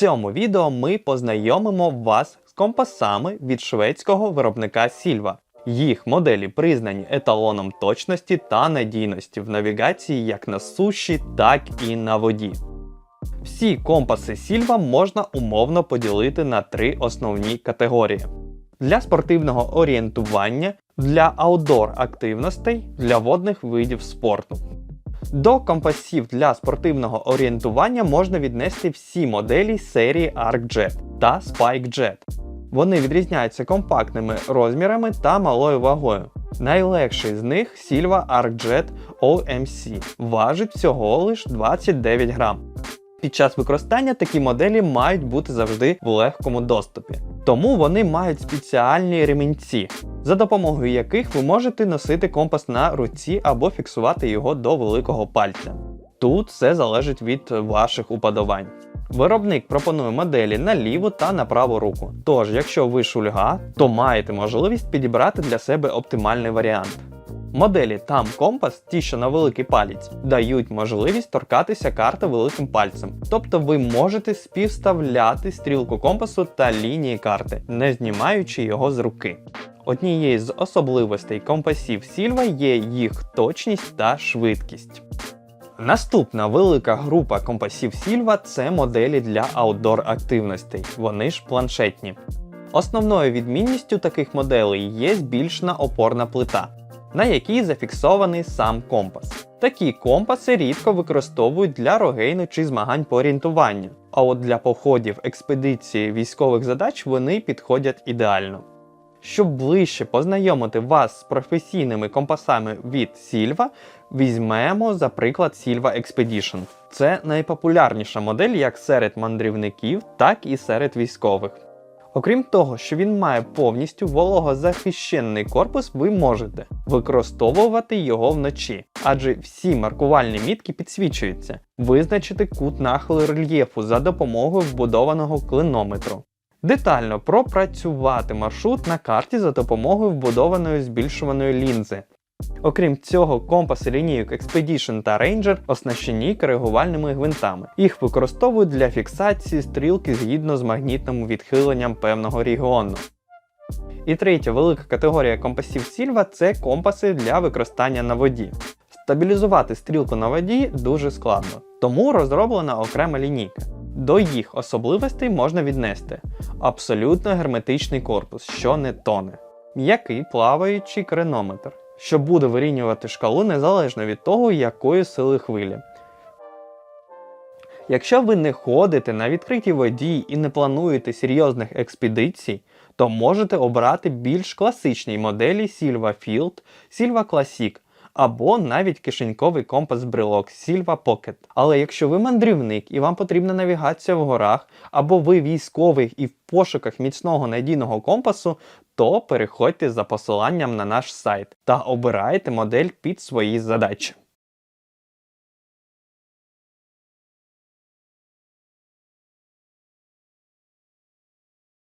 цьому відео ми познайомимо вас з компасами від шведського виробника Сільва. Їх моделі признані еталоном точності та надійності в навігації як на суші, так і на воді. Всі компаси Сільва можна умовно поділити на три основні категорії: для спортивного орієнтування, для аутдор активностей, для водних видів спорту. До компасів для спортивного орієнтування можна віднести всі моделі серії ArcJet та SpikeJet. Вони відрізняються компактними розмірами та малою вагою. Найлегший з них Silva ArcJet OMC важить всього лише 29 грам. Під час використання такі моделі мають бути завжди в легкому доступі. Тому вони мають спеціальні ремінці, за допомогою яких ви можете носити компас на руці або фіксувати його до великого пальця. Тут все залежить від ваших уподобань. Виробник пропонує моделі на ліву та на праву руку. Тож, якщо ви шульга, то маєте можливість підібрати для себе оптимальний варіант. Моделі там компас, ті, що на великий палець, дають можливість торкатися карти великим пальцем. Тобто ви можете співставляти стрілку компасу та лінії карти, не знімаючи його з руки. Однією з особливостей компасів Сільва є їх точність та швидкість. Наступна велика група компасів Сільва це моделі для аутдор активностей, вони ж планшетні. Основною відмінністю таких моделей є збільшена опорна плита, на якій зафіксований сам компас. Такі компаси рідко використовують для рогейну чи змагань по орієнтуванню, а от для походів, експедиції, військових задач вони підходять ідеально. Щоб ближче познайомити вас з професійними компасами від Silva, візьмемо за приклад Silva Expedition. Це найпопулярніша модель як серед мандрівників, так і серед військових. Окрім того, що він має повністю вологозахищений корпус, ви можете використовувати його вночі, адже всі маркувальні мітки підсвічуються, визначити кут нахилу рельєфу за допомогою вбудованого клинометру. Детально пропрацювати маршрут на карті за допомогою вбудованої збільшуваної лінзи. Окрім цього, компаси лінійок Expedition та Ranger оснащені коригувальними гвинтами. Їх використовують для фіксації стрілки згідно з магнітним відхиленням певного регіону. І третя велика категорія компасів Сільва це компаси для використання на воді. Стабілізувати стрілку на воді дуже складно, тому розроблена окрема лінійка. До їх особливостей можна віднести абсолютно герметичний корпус, що не тоне, м'який плаваючий кренометр, що буде вирівнювати шкалу незалежно від того, якої сили хвилі. Якщо ви не ходите на відкритій воді і не плануєте серйозних експедицій, то можете обрати більш класичні моделі Silva Field, Silva Classic або навіть кишеньковий компас брелок Silva Pocket. Але якщо ви мандрівник і вам потрібна навігація в горах, або ви військовий і в пошуках міцного надійного компасу, то переходьте за посиланням на наш сайт та обирайте модель під свої задачі.